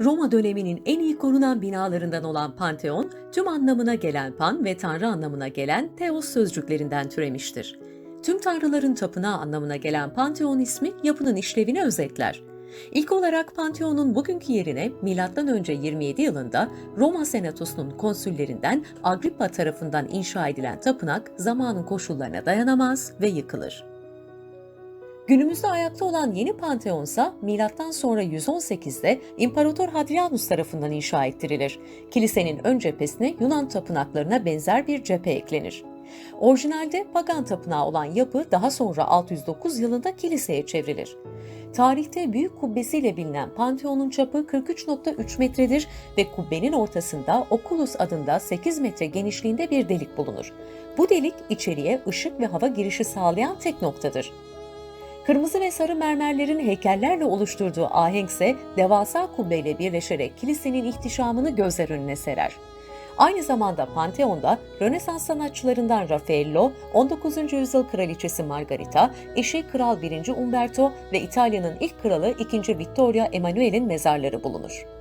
Roma döneminin en iyi korunan binalarından olan Panteon, tüm anlamına gelen pan ve tanrı anlamına gelen Theos sözcüklerinden türemiştir. Tüm tanrıların tapınağı anlamına gelen Panteon ismi yapının işlevini özetler. İlk olarak Panteon'un bugünkü yerine M.Ö. 27 yılında Roma Senatosu'nun konsüllerinden Agrippa tarafından inşa edilen tapınak zamanın koşullarına dayanamaz ve yıkılır. Günümüzde ayakta olan yeni Panteon ise milattan sonra 118'de İmparator Hadrianus tarafından inşa ettirilir. Kilisenin ön cephesine Yunan tapınaklarına benzer bir cephe eklenir. Orijinalde pagan tapınağı olan yapı daha sonra 609 yılında kiliseye çevrilir. Tarihte büyük kubbesiyle bilinen Panteon'un çapı 43.3 metredir ve kubbenin ortasında Oculus adında 8 metre genişliğinde bir delik bulunur. Bu delik içeriye ışık ve hava girişi sağlayan tek noktadır. Kırmızı ve sarı mermerlerin heykellerle oluşturduğu ahenk devasa kubbeyle birleşerek kilisenin ihtişamını gözler önüne serer. Aynı zamanda Panteon'da Rönesans sanatçılarından Raffaello, 19. yüzyıl kraliçesi Margarita, eşi Kral 1. Umberto ve İtalya'nın ilk kralı 2. Vittoria Emanuel'in mezarları bulunur.